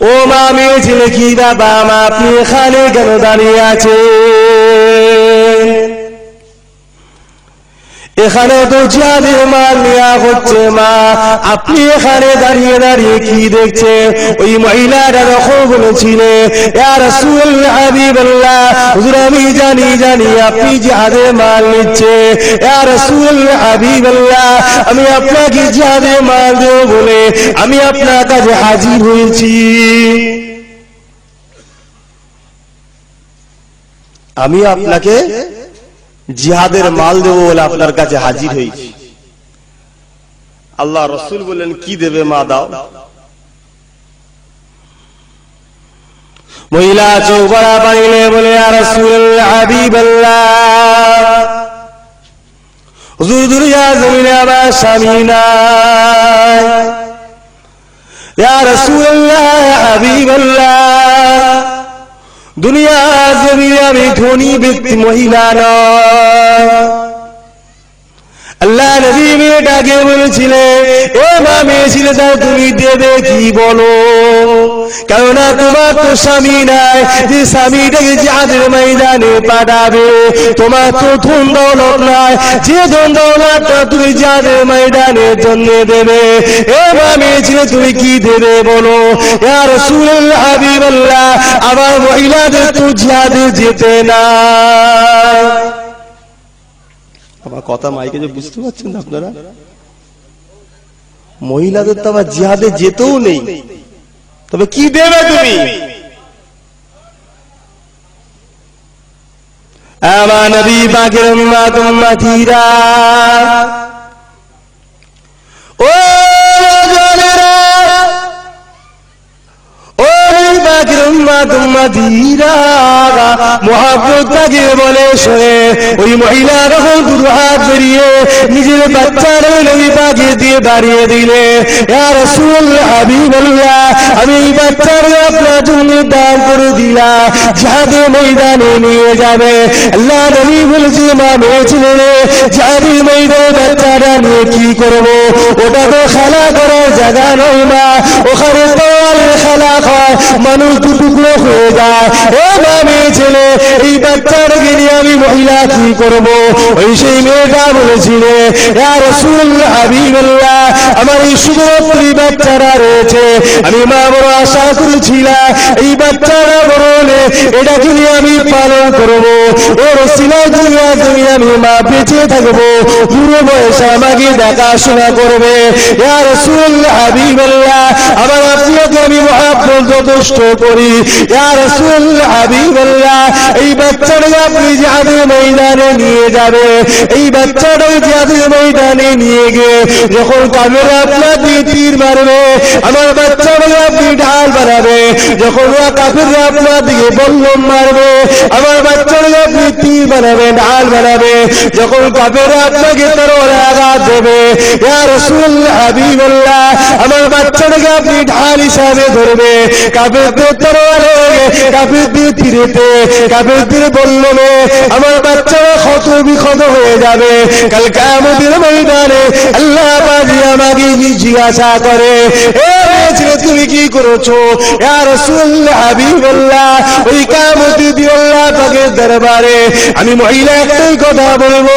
ও মা মেয়ে ছেলে কি বাবা মা আপনি এখানে কেন দাঁড়িয়ে আছেন? এখানে তো জিহাদের মাল নেওয়া হচ্ছে মা। আপনি এখানে দাঁড়িয়ে দাঁড়িয়ে কি দেখছেন? ওই মহিলাটা তখন বলেছিলে আমি জানি জানি, আপনি জিহাদের মাল নিচ্ছে। আমি আপনাকে জিহাদের মাল দেব বলে আমি আপনার কাছে হাজির হয়েছি। আমি আপনাকে জিহাদের মাল দেব বলে আপনার কাছে হাজির হয়েছি আল্লাহ রসুল বললেন, কি দেবে মা, দাও। মহিলা চৌবড়া পাইলে বলে আর রসুল হাবিবাল্লাহ, হুজুর দুনিয়া জমিনে আমার স্বামী নাই। রাসূলুল্লাহ, হাবিবাল্লাহ দুনিয়া জমি আমি ধনী ব্যক্তি মহিলা আল্লাহ নবী মেয়েটাকে বলেছিলে ও মা মেয়ে ছিলে তাও তুমি দেবে কি বলো? কেননা তোমার তো স্বামী নাই, যে স্বামীটাকে যাদের ময়দানে পাঠাবে। তোমার তো ধন দৌলত নাই, যে ধন দৌলতটা তুমি যাদের ময়দানের জন্য দেবে। এ মা মেয়ে ছিলে তুমি কি দেবে বলো? ইয়া রাসূলুল্লাহ, হাবিবাল্লাহ, আমার মহিলাদের তো জিহাদে যেতে না আমার কথা মাইকে যে বুঝতে পারছেন আপনারা? মহিলাদের তো আবার জিহাদে যেতেও নেই। তবে কি দেবে তুমি? ও নিজের বাচ্চার দিয়ে দাঁড়িয়ে দিলে। রাসূল আমি এই বাচ্চার আপনার জন্য দান করে যাদের ময়দানে নিয়ে যাবে। আল্লাহ মা মেয়েছিল রে যাদের ময়দানে বাচ্চাটা নিয়ে কি করব? ওটা তো খেলা করার জায়গা নয় মা। ওখানে খেলা হয়। মানুষ দু টুকরো হয়ে যায়। ও মা ছেলে, এই বাচ্চাটাকে নিয়ে আমি মহিলা কি করব? ওই সেই মেয়েটা বলেছিল আমার এই শুধুমাত্র বাচ্চারা রয়েছে। আমি মা বড় আশা করেছিলাম, এই বাচ্চারা বড় হলে এটাকে আমি পালন করব। ওর দুনিয়া তুমি আমি মা বেঁচে থাকব। পুরো বয়সে আমাকে দেখাশোনা করবে। আমার আপনাকে আমি যথেষ্ট করি। এই আপনি জিহাদের ময়দানে নিয়ে যাবে। এই জিহাদের ময়দানে নিয়ে যখন তীর মারবে, আমার বাচ্চাটাকে আপনি ঢাল বানাবে। যখন ওরা কাফেররা আপনার দিকে বল্লম মারবে, আমার আপনি তীর ঢাল যখন আপনাকে আঘাত দেবে হাবিবাল্লাহ, আমার বাচ্চাটাকে আপনি ঢাল হিসাবে ধরবে। কাফেরদের তরোয়ারে আমার বাচ্চারা হয়ে যাবে? ময়দানে আল্লাহ আমাকে জিজ্ঞাসা করে তুমি কি দরবারে আমি মহিলা একটাই কথা বলব।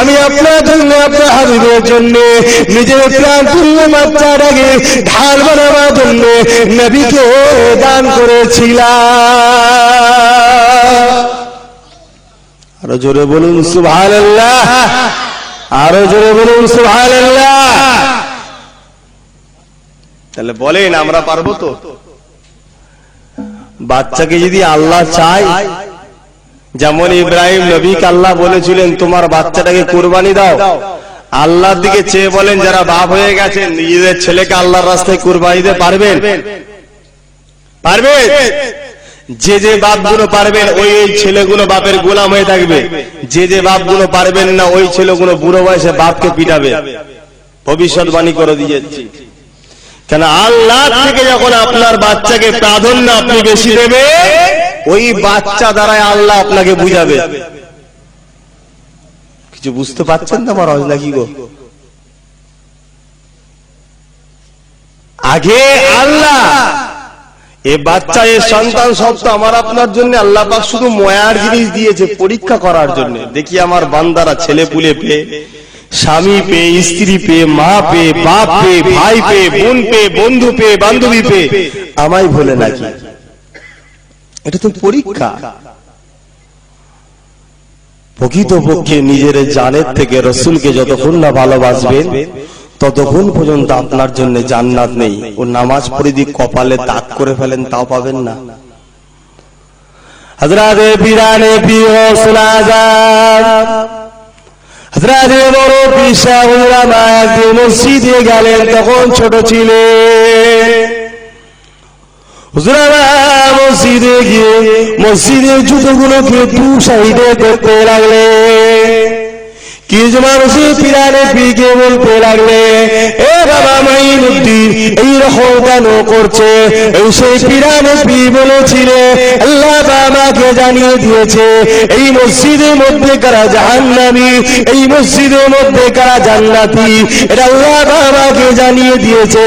আমি আপনার জন্য, আপনার হাবিবের জন্য, নিজের প্রাণ তুল্য বাচ্চাটাকে ঢাল বানাবার জন্য নবীকে দান আরও জোরে বলুন সুবহানাল্লাহ। আরও জোরে বলুন সুবহানাল্লাহ। তাহলে বলেন, আমরা পারব তো? বাচ্চাকে যদি আল্লাহ চায়, যেমন ইব্রাহিম নবীকে আল্লাহ বলেছিলেন, তোমার বাচ্চাটাকে কোরবানি দাও। আল্লাহর দিকে চেয়ে বলেন, যারা বাপ হয়ে গেছেন, নিজেদের ছেলেকে আল্লাহর রাস্তায় কোরবানি দিতে পারবেন? পারবেন যে যে বাপগুলো পারবেন, ওই ওই ছেলেগুলো বাপের গোলাম হয়ে থাকবে। যে যে বাপগুলো পারবেন না, ওই ছেলেগুলো বুড়ো বয়সে বাপকে পিটাবে। ভবিষ্যৎবাণী করে দিয়েছি কেন আল্লাহ থেকে যখন আপনার বাচ্চাকে প্রাধান্য আপনি বেশি দেবে, ওই বাচ্চা দ্বারাই আল্লাহ আপনাকে বুঝাবে। কিছু বুঝতে পারছেন না আমার নাকি গো? আগে আল্লাহ এ বাচ্চা এ সন্তান সব তো আমার আপনার জন্য আল্লাহ পাক শুধু ময়ার জিনিস দিয়েছে পরীক্ষা করার জন্য। দেখি আমার বান্দারা ছেলে পুলে পেয়ে স্বামী পেয়ে স্ত্রী পেয়ে মা পেয়ে বাপ পেয়ে ভাই পেয়ে বোন পেয়ে বন্ধু পেয়ে বান্ধবী পেয়ে আমায় ভুলে নাকি এটা তো পরীক্ষা। প্রকৃতপক্ষে নিজের জানের থেকে রসুলকে যতক্ষণ না ভালোবাসবেন ততক্ষণ পর্যন্ত আপনার জন্য জান্নাত নেই ও নামাজ দিয়ে কপালে দাগ করে ফেলেন, তাও পাবেন না। মসজিদে গেলেন, তখন ছোট ছিলেন। মসজিদে গিয়ে মসজিদের জুতোগুলোকে দু সাইডে করতে লাগলেন। কিছু মানুষের পিরানে পিকে বলতে লাগলে এ বাবা মাইনুদ্দিন এইরকম কেন করছে? এই সেই পিরানে পি বলেছিল, আল্লাহ বাবাকে জানিয়ে দিয়েছে, এই মসজিদের মধ্যে কারা জাহান্নামি, এই মসজিদের মধ্যে কারা জান্নাতি? এটা আল্লাহ বাবাকে জানিয়ে দিয়েছে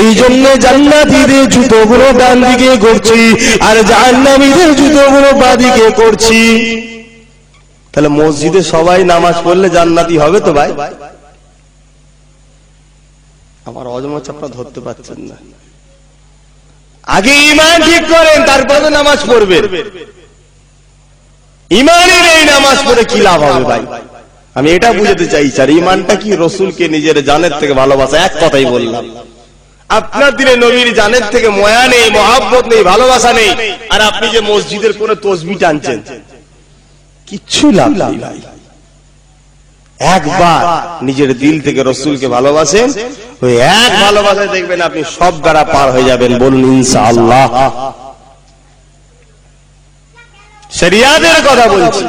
এই জন্য জান্নাতিদের জুতোগুলো ডান দিকে করছি আর জাহান্নামীদের জুতোগুলো বাঁ দিকে করছি। তাহলে মসজিদে সবাই নামাজ পড়লে জান্নাতি হবে তো ভাই? আমার অজমচ আপনারা ধরতে পারছেন না। আগে ইমান ঠিক করেন তারপরে নামাজ পড়বেন। ইমানের এই নামাজ পড়ে কি লাভ হবে ভাই? আমি এটা বুঝতে চাইছি আর ইমানটা কি রসুলকে নিজের জানের থেকে ভালোবাসা? এক কথাই বললাম। আপনার দিনে নবীর জানের থেকে ময়া নেই মহাব্বত নেই ভালোবাসা নেই। আর আপনি যে মসজিদের কোন তসবি টানছেন কিচ্ছু লাভ নেই। একবার নিজের দিল থেকে রসুলকে ভালোবাসেন ওই এক ভালোবাসায় দেখবেন আপনি সব গাড়া পার হয়ে যাবেন বলুন ইনশাআল্লাহ। শরিয়াদের কথা বলছি।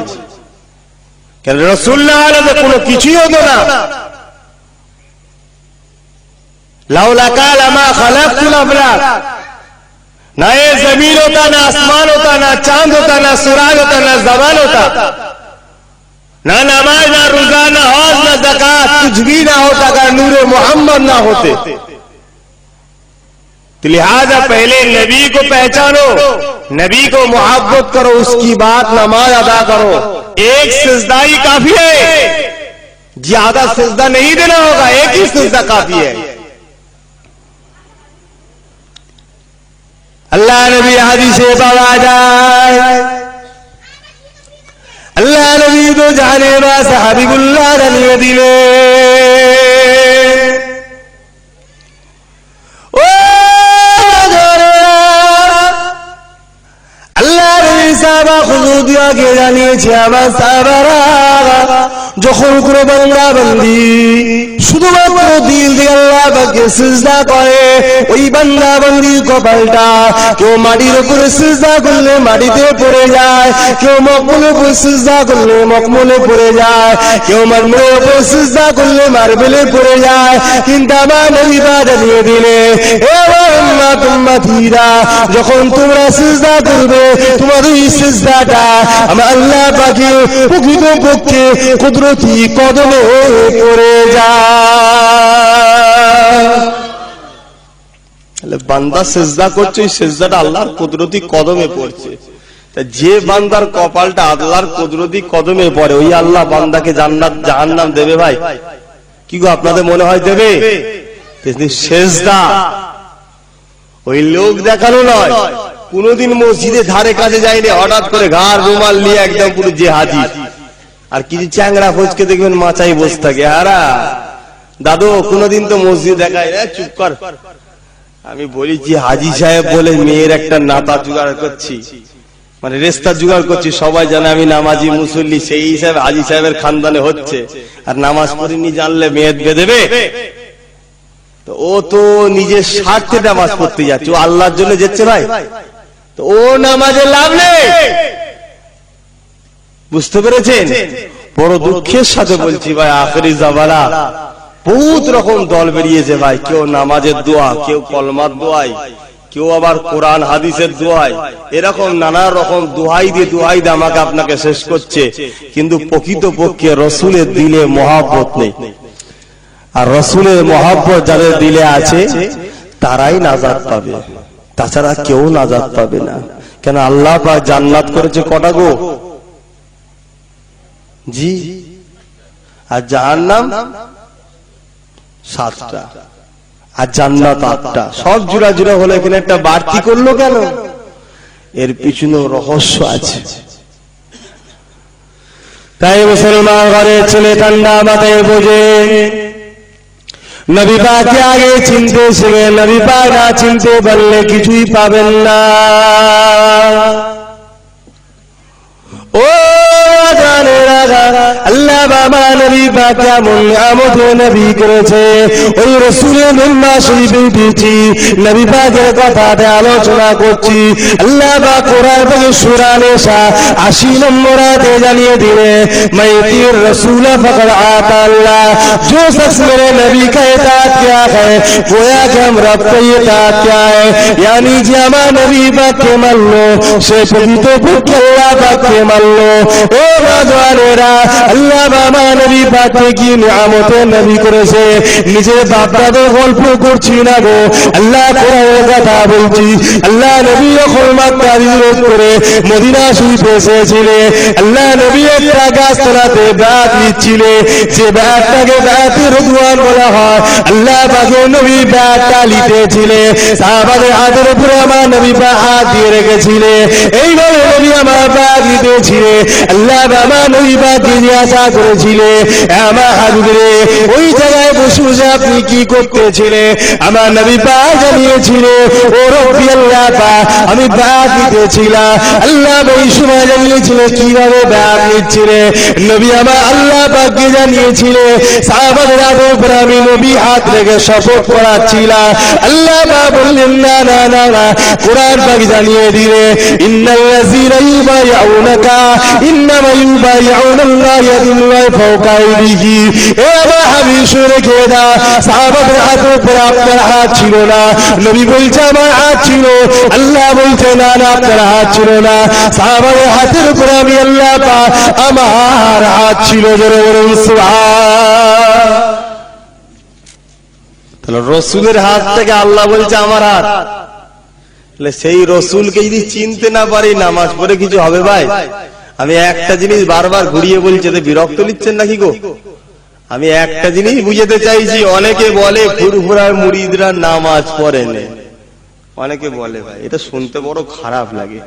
কেন রসুল্লাহ আলাদা কোনো কিছুই হতো না। লাউলা কাল আমা খালাকুল ना ये ज़मीन होता ना आसमान होता ना चाँद होता ना सुराग होता ना जबान होता। ना नमाज़ ना रोजा ना हौज ना जक़ात कुछ भी ना होता अगर नूर मोहम्मद ना होते। तो लिहाजा पहले नबी को पहचानो। नबी को मोहब्बत करो उसकी बात नमाज़ अदा करो। एक सिजदा ही काफ़ी है। ज़्यादा सिजदा नहीं देना होगा एक ही सिजदा काफ़ी है। আল্লাহ নবী হাদিসে পাওয়া যায় আল্লাহ নবী তো জানে বা সাহাবিবুল্লাহ জানিয়ে দিলে ও আল্লাহ নবী সাহাবা খুদুদিয়াকে জানিয়েছে আমার সাহাবারা যখন কোন বাংলা বন্দি শুধুমাত্র দিল দিয়ে আল্লাহ পাকে সিজদা করে। ওই বান্দা বন্দির কপালটা কেউ মাটির উপরে সিজদা করলে মাটিতে পড়ে যায় কেউ মকমলের উপরে সিজদা করলে মকমলে পড়ে যায় কেউ মারমলের উপরে সিজদা করলে মার্বেলে পড়ে যায়। কিন্তু আমার নবীরা জানিয়ে দিলে যখন তোমরা সিজদা করবে তোমার ওই সিজদাটা আমার আল্লাহ পাকে প্রকৃত পক্ষে কুদরতি কদমে পড়ে যায়। বান্দা সেজদা করছে সেজদাটা আল্লাহর কুদরতি কদমে পড়ছে। যে বান্দার কপালটা আল্লাহর কুদরতি কদমে পড়ে, ওই আল্লাহ বান্দাকে জান্নাত, জাহান্নাম দেবে ভাই। কি গো আপনাদের মনে হয় দেবে? সেজদা ওই লোক দেখানো নয়। কোনদিন মসজিদে ধারে কাছে যায়নি, হঠাৎ করে ঘাড় রুমাল নিয়ে একদম পুরো যে হাজির আর কিছু চ্যাংড়া ফোচকে দেখবেন, মাচাই বসে থাকে। হারা দাদু কোনদিন তো মসজিদ দেখায় না চুপ কর। আমি বলি যে হাজি সাহেব বলে মেয়ের একটা নাতা জোগাড় করছি। মানে রেস্তা জোগাড় করছি সবাই জানে আমি নামাজি মুসল্লি সেই হিসাবে হাজি সাহেবের খানদানে হচ্ছে। আর নামাজ পড়িনি জানলে মেয়ের বেঁধেবে তো ও তো নিজের স্বার্থে নামাজ পড়তে যাচ্ছে ও আল্লাহর জন্য যাচ্ছে ভাই। তো ও নামাজে লাভ নেই। বুঝতে পেরেছেন? বড় দুঃখের সাথে বলছি ভাই আখরি জাবালা বহুত রকম দল বেরিয়েছে ভাই। কেউ নামাজের দোয়া, কেউ কলমার দোয়াই, কেউ আবার কোরআন, হাদিসের দোয়াই। এরকম নানা রকম দোহাই দিয়ে দোহাই দিয়ে আমাকে আপনাকে শেষ করছে। কিন্তু প্রকৃত পক্ষে রসুলের দিলে মহাব্বত নেই। আর রসুলের মহাব্বত যাদের দিলে আছে, তারাই নাজাদ পাবে। তাছাড়া কেউ নাজাত পাবে না। কেন আল্লাহ পাক জান্নাত করেছে কটা গো? জি। আর জাহান্নাম? সাতটা। আর জান্নাত আটটা। সব জুড়া জুড়া হলো এখানে একটা বাড়তি করল কেন? এর পিছনে রহস্য আছে। তাই মুসলমান ঘরে ছেলে ঠান্ডা মাথায় বোঝে নবী পাকে আগে চিনতে শিখে নবী পাক না চিনতে পারলে কিছুই পাবেন না। ও আগা, আল্লাহ বাবা নবী পাক কেমন আমদ নবী করেছে ওই রসুলের মেম্মা শরীফে উঠেছি নবী পাকের কথাতে আলোচনা করছি আল্লাহ বা কোরআন থেকে সুরা নেশা আশি নম্বর আয়াতে জানিয়ে দিলে मैं तीर रसूल फकर आता अल्लाह जो शख्स मेरे नबी का इताअत किया है गोया कि हम रब का इताअत किया है यानी যে আমার নবী বাক্যে মানল সে প্রকৃত পক্ষে আল্লাহ বাক্যে মানল ও রাজওয়ানেরা আল্লাহ বাবা নবী বাক্যে কি নিয়ামতে নবী করেছে? নিজের বাপদাদের গল্প করছি না গো। আল্লাহ কথা বলছি। আল্লাহ নবী যখন মক্কা হিজরত করে মদিনা শরীফে এসেছিলে আল্লাহ নবী একটা গাছতলাতে ব্যাগ নিচ্ছিলে। যে ব্যাগটাকে ব্যাগের রুদওয়ান বলা হয়, আল্লাহ পাকে নবী ব্যাগটা লিতেছিলে সাহাবাদের হাতের উপরে আমার নবী পা হাত দিয়ে রেখেছিলে এইভাবে নবী আমার ব্যাগ লিতেছিলে আল্লাহ বাবা নবী পাক জিজ্ঞাসা করেছিলে? আমার হাবিবরে ওই জায়গায় বসে বসে আপনি কি করতেছিলে? আমার নবী পা জানিয়েছিলে, ও রব্বি আল্লাহ পা, আমি ব্যাগ নিতেছিলাম আল্লাহ ওই সময় জানিয়েছিলে, কীভাবে ব্যাগ নিচ্ছিলে নবী আমার আল্লাহ পাককে জানিয়েছিলে, সাহাবাদের উপর আমি নবী হাত রেখে শপথ করাচ্ছিলাম। আল্লাহ পা বললেন, না না না না। কোরআন পাক জানিয়ে দিলে, ইন্নাল্লাযীনা ইউবাইউনাকা, ইন্নামা ইউবাইউনা আল্লাহ ইয়াদুল্লাহি ফাওকা আইদিহি এ আমার হাবিব খেয়ে দা সাহাবাদের হাতের উপর আপনার হাত ছিল না। নবী বলছে, আমার হাত ছিল। আল্লাহ বলছে, না না, আপনার হাত ছিল না। সাহাবাদের হাতের উপর আমি আল্লাহ পা আমার হাত ছিল জোরে বলুন তাহলে রসুলের হাত থেকে আল্লাহ বলছে, আমার হাত। সেই রসুলকে যদি চিনতে না পারি, নামাজ পড়ে কিছু হবে ভাই? আমি একটা জিনিস বারবার ঘুরিয়ে বলছি বিরক্ত নিচ্ছেন নাকি গো? আমি একটা জিনিস বুঝাতে চাইছি, অনেকে বলে ফুরফুরার মুরিদরা নামাজ পড়ে অনেকে বলে ভাই, এটা শুনতে বড় খারাপ লাগে।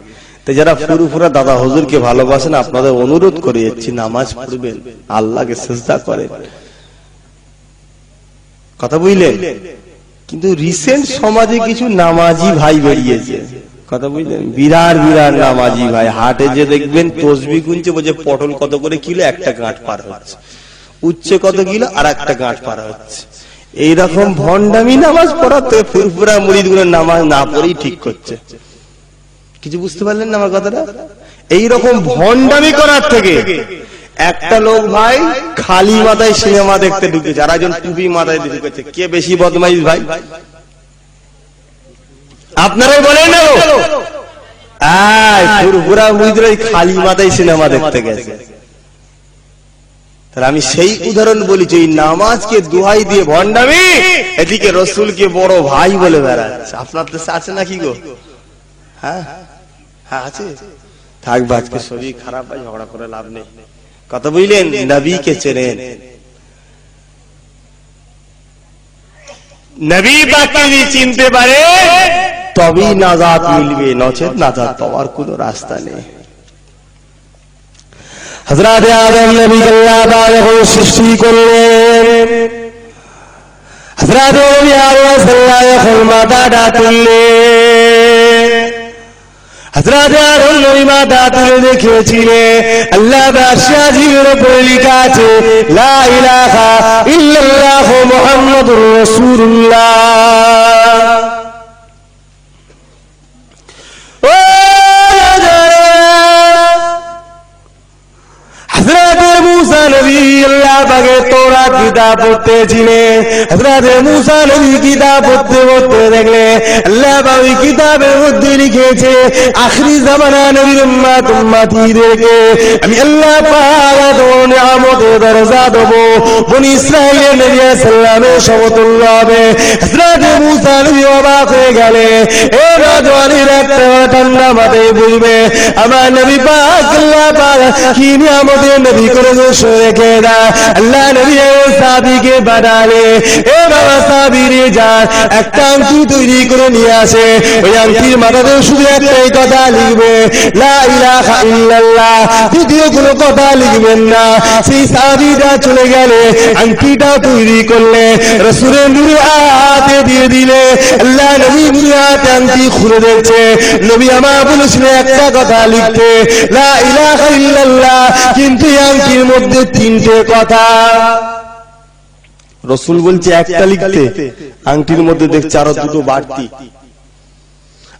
তো যারা ফুরফুরা দাদা হুজুরকে ভালোবাসেন, আপনাদের অনুরোধ করে যাচ্ছি নামাজ পড়বেন, আল্লাহকে চেষ্টা করেন। কথা বুঝলেন? কিন্তু রিসেন্ট সমাজে কিছু নামাজি ভাই বেরিয়েছে। কথা বুঝলেন? বিরাট বিরাট নামাজি ভাই। হাটে যে দেখবেন তসবি গুনছে, বলছে পটল কত করে কিলো? একটা গাঁট পার হচ্ছে। উচ্চে কত কিলো? আর একটা গাঁট পার হচ্ছে। এইরকম ভণ্ডামি নামাজ পড়াতে ফুরফুরা মুড়িদগুলো নামাজ না পড়েই ঠিক করছে। কিছু বুঝতে পারলেন না আমার কথাটা? এইরকম ভন্ডামি করার থেকে একটা লোক ভাই খালি মাথায় সিনেমা দেখতে ঢুকেছে আর একজন টুপি মাথায় ঢুকেছে। কে বেশি বদমাইশ ভাই? আপনারাই বলেন খালি মাথায় সিনেমা দেখতে গেছে। তাহলে আমি সেই উদাহরণ বলেছি এই নামাজকে দোহাই দিয়ে ভণ্ডামি এদিকে রসুলকে বড় ভাই বলে বেড়াচ্ছে। আপনার দেশে আছে নাকি গো? হ্যাঁ? হ্যাঁ আছে। শরীর খারাপ ভাই ঝগড়া করে লাভ নেই। কথা বুঝলেন? নবীকে চেনেন। নবী যদি চিনতে পারে তবেই নাজাত মিলবে নচেত নাজাত পাওয়ার কোন রাস্তা নেই। হজরত আদম নবী আল্লাহ যখন সৃষ্টি করলেন। হজরত নবী আলাইহিস সালাম যখন মাথাটা তুললেন। হজরত আদম নবী মাথা তুলে দেখিয়েছিলেন আল্লাহ বাদশাহীর উপরে লেখা আছে লা ইলাহা ইল্লাল্লাহ মুহাম্মাদুর রাসূলুল্লাহ। কিতাব মুসা নবী কিতাব পড়তে পড়তে দেখলে, আল্লাহ মধ্যে লিখেছে, আখরি জামানা নবীর আমি আল্লাহ পাক দরজা দেবো। বনি ইসরাইলের নবী সাল্লামের সমতুল্য হবে নবী অবাক হয়ে গেলে, এ রাজওয়ানির একটা ঠান্ডা বুঝবে আমার নবী পাক আল্লাহ পাক কি নিয়ামতের নবী করে রেখে দা আল্লাহ নবী ও সাহাবীকে বাড়ালে এ বাবা সাহাবীরে যান একটা আংটি তৈরি করে নিয়ে আসে। ওই আংটির মাথাতে শুধু একটাই কথা লিখবে দ্বিতীয় কোনো কথা লিখবেন না। সেই সাহাবীরা চলে গেলে আংটিটা তৈরি করলে রসুলের হাতে দিয়ে দিলে আল্লাহ নবী নুরে আংটি খুলে দেখছে। নবী আমার বলেছিলেন একটা কথা লিখতে, লা ইলাহা ইল্লাল্লাহ। কিন্তু আংটির মধ্যে তিনটে কথা। রসুল বলছে একটা লিখতে আংটির মধ্যে দেখছে আরও দুটো বাড়তি।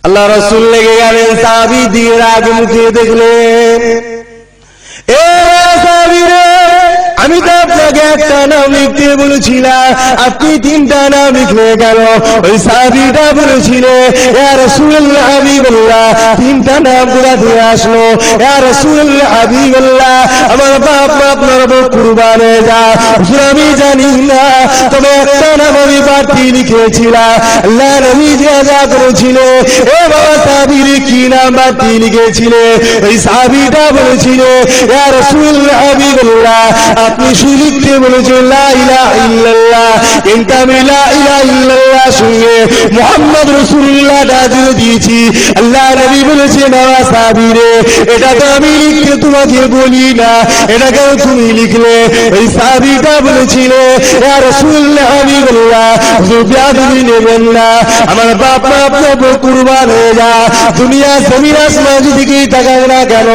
আল্লাহ রসুল লেগে গেলেন মুখে দেখলেন, এ সাহাবী আমি তো আপনাকে একটা নাম লিখতে বলেছিলাম আপনি তিনটা নাম লিখলে গেল ওই সাহাবিটা বলেছিল ইয়া রাসূলুল্লাহ হাবিবাল্লাহ। তিনটা নাম কোথা থেকে আসলো ইয়া রাসূলুল্লাহ হাবিবাল্লাহ, আমার বাপ আপনার উপর কুরবান যা। আমি জানি না, তবে একটা নাম আমি বাড়তি লিখেছিলাম। আল্লাহ নবী যে যা করেছিল এ বাবা সাহাবীর কি নাম বাড়তি লিখেছিলে? ওই সাহাবীটা বলেছিল ইয়া রাসূলুল্লাহ হাবিবাল্লাহ, আপনি শুধু লিখতে বলেছেন লা ইলাহা ইল্লাল্লাহ আমি সঙ্গে মুহাম্মদ দিয়েছি। আল্লাহ নবী বলেছেন সাহাবীরে, এটা তো আমি লিখতে তোমাকে না তুমি লিখলে। ওই সাহাবীটা বলেছিল তুমি নেবেন না, আমার বাপ কুরবান দুনিয়া জমিন আসমান দিকেই তাকাও না কেন?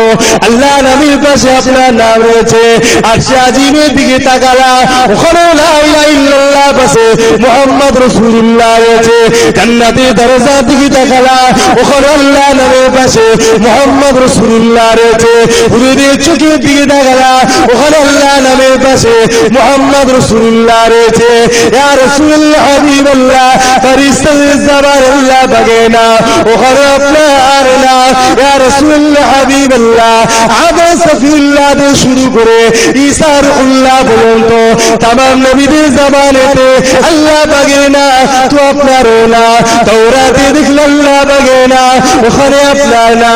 আল্লাহ নবীর পাশে আপনার নাম রয়েছে, আর সে আজিমের দিকে তাকালা ওখানে লা ইল্লাল্লাহ পাশে মুহাম্মদ রাসূলুল্লাহ রয়েছে। জান্নাতের দরজার দিকে তাকালা, ওখানে আল্লাহ নামের পাশে মুহাম্মদ রাসূলুল্লাহ রয়েছে। হুজুরের চোখের দিকে তাকালা, ওখানে আল্লাহ নামের পাশে মুহাম্মদ রাসূলুল্লাহ রয়েছে। ইয়া আল্লাহ না, ওখানে আপনার না। ইয়া সফিউল্লাহ শুরু করে ঈসা রুহুল্লাহ পর্যন্ত তামাম নবীদের জবানেতে আল্লাহ বাগে না তো আপনারও না তাওরাতে দেখলে আল্লাহ বাগে না ওখানে আপনার না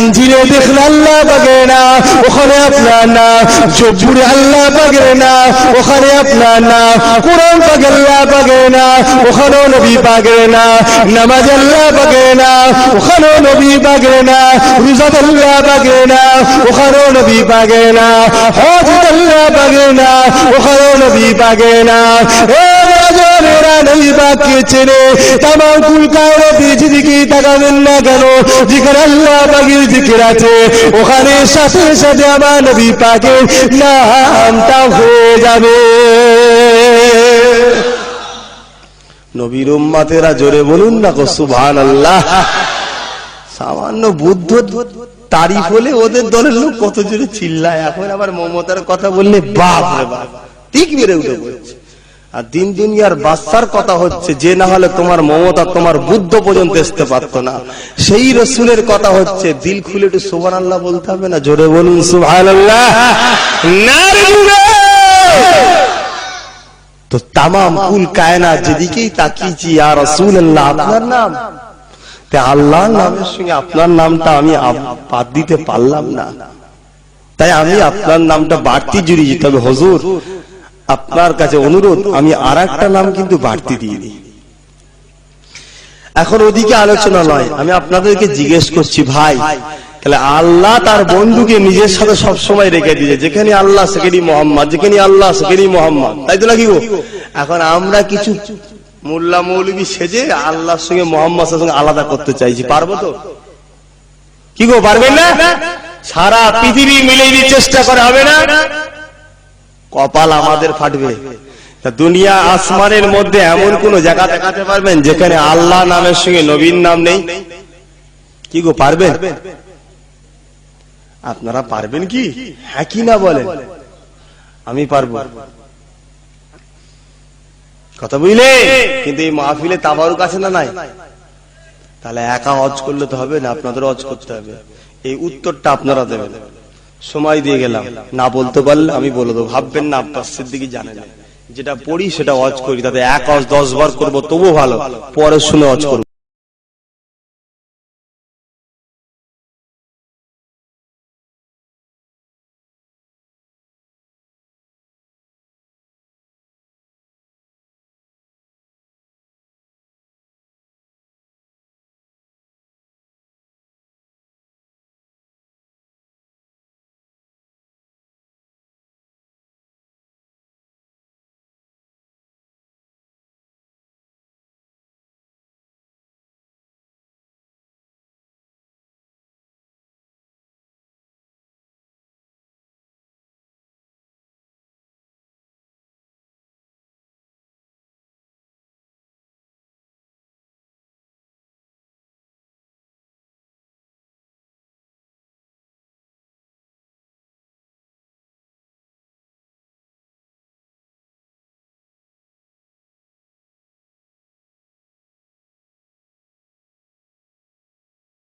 ইঞ্জিলে দেখলে আল্লাহ বাগে না ওখানে আপনার না জব্বুরে আল্লাহ বাগে না ওখানে আপনার না কোরআন পাকে আল্লাহ বাগে না ওখানেও নবী পাগে না নামাজ আল্লাহ পাগে না ওখানেও নবী পাগে না রোজা আল্লাহ পাগে কায়রো দিকে তাকাবেন না কেন? যেখানে আল্লাহ জিকির আছে, ওখানে সাথে সাথে আমার নবী পাকের নামটা হয়ে যাবে। নবীর উম্মাতেরা জোরে বলুন না গো সুবহান আল্লাহ সামান্য বুদ্ধ তারিফ হলে ওদের দলের লোক কত জোরে চিল্লায়। এখন আবার মমতার কথা বললে বাপ রে বাপ, ঠিক বেড়ে উঠে পড়ছে। আর দিন বাচ্চার কথা হচ্ছে, যে না হলে তোমার মমতা, তোমার বুদ্ধ পর্যন্ত আসতে পারতো না। সেই রসুলের কথা হচ্ছে, দিল খুলে একটু সুবহান আল্লাহ বলতে হবে না? জোরে বলুন তো তামাম কুল কায়না যেদিকেই তাকিয়েছি আর রসুল আপনার নাম? আল্লাহর নামের সঙ্গে আপনার নামটা আমি বাদ দিতে পারলাম না। তাই আমি আপনার নামটা বাড়তি জুড়িয়েছি তবে হজুর আপনার কাছে অনুরোধ, আমি আর একটা নাম কিন্তু বাড়তি দিয়ে দিই। এখন ওদিকে আলোচনা নয়, আমি আপনাদেরকে জিজ্ঞেস করছি, ভাই, তাহলে আল্লাহ তার বন্ধুকে নিজের সাথে সব সময় রেখে দিয়েছে, যেখানে আল্লাহ সেখানেই মোহাম্মদ, যেখানে আল্লাহ সেখানেই মোহাম্মদ, তাই তো নাকি গো? এখন আমরা কিছু মোল্লা মৌলবী সেজে আল্লাহর সঙ্গে মোহাম্মদ সঙ্গে আলাদা করতে চাইছি, পারব তো? কি গো, পারবেন না? সারা পৃথিবী মিলে দিয়ে চেষ্টা করা হবে না? কপাল আমাদের ফাটবে। দুনিয়া আসমানের মধ্যে এমন কোন জায়গা দেখাতে পারবেন যেখানে আল্লাহ নামের সঙ্গে নবীন নাম নেই? কি গো, পারবেন? আপনারা পারবেন কি? হ্যাঁ কি না বলেন? আমি পারব। কথা বুঝলে? কিন্তু এই মাহফিলে তাবারুক আছে না নাই? তাহলে একা অজ করলে তো হবে না আপনাদের অজ করতে হবে। এই উত্তরটা আপনারা দেবেন। সময় দিয়ে গেলাম। না বলতে পারলে আমি বলে দেবো। ভাববেন না, আব্বাস সিদ্দিকি জানে না যেটা পড়ি সেটা অজ করি, তাতে এক অজ দশ বার করব তবু ভালো। পরে শুনে অজ করব।